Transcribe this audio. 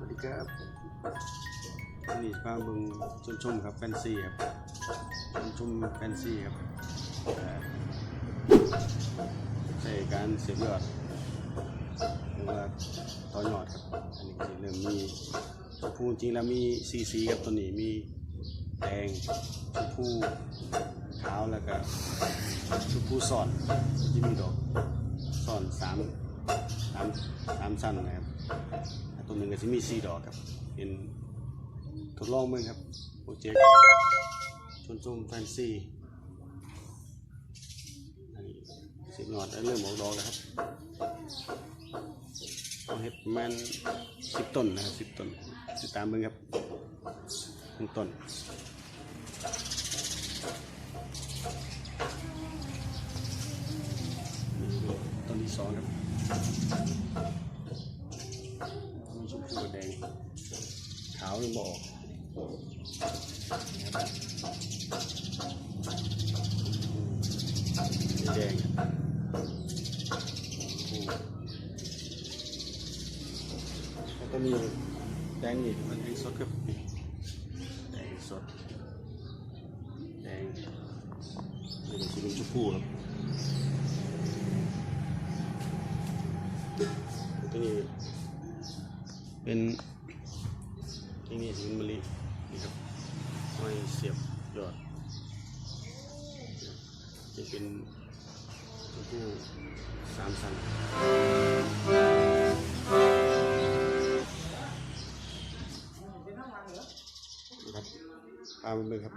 วัสดีครับวันนี้พาเบึงชมชมครับแฟนซีครับชมชมแฟนซีครับใช้การเสียบยอดหรือว่าต่อยอดครับอันนี้เริ่มมีชมพูจริงแล้วมีสีสีครับตัวนี้มีแดงชมพูขาวแล้วก็ชมพูสอนที่มีดอกสอนสามสามสามชั้นนะครับ ตัวหนึ่งก็จะมีสีดอกครับ เป็นทดลองเมืองครับ โปรเจกต์ชนชมแฟนซีอันนี้สิบหนอดได้เริ่มออกดอกแล้วครับเอาเห็ดประมันสิบต้นนะครับสิบต้นติดตามเมืองครับหนึ่งต้นต้นที่สองครับ ชมพูกับแดงขาวยังบอกแดงแล้วก็มีแดงอีกมันแดงสดครับแดงสดแดงนี่เป็นสีชมพูครับตัวนี้ เป็นที่นี่สิงมะลินี่ครับไม้เสียบยอดจะเป็นตัวู้สามสันนะครับตามไปเลยครับ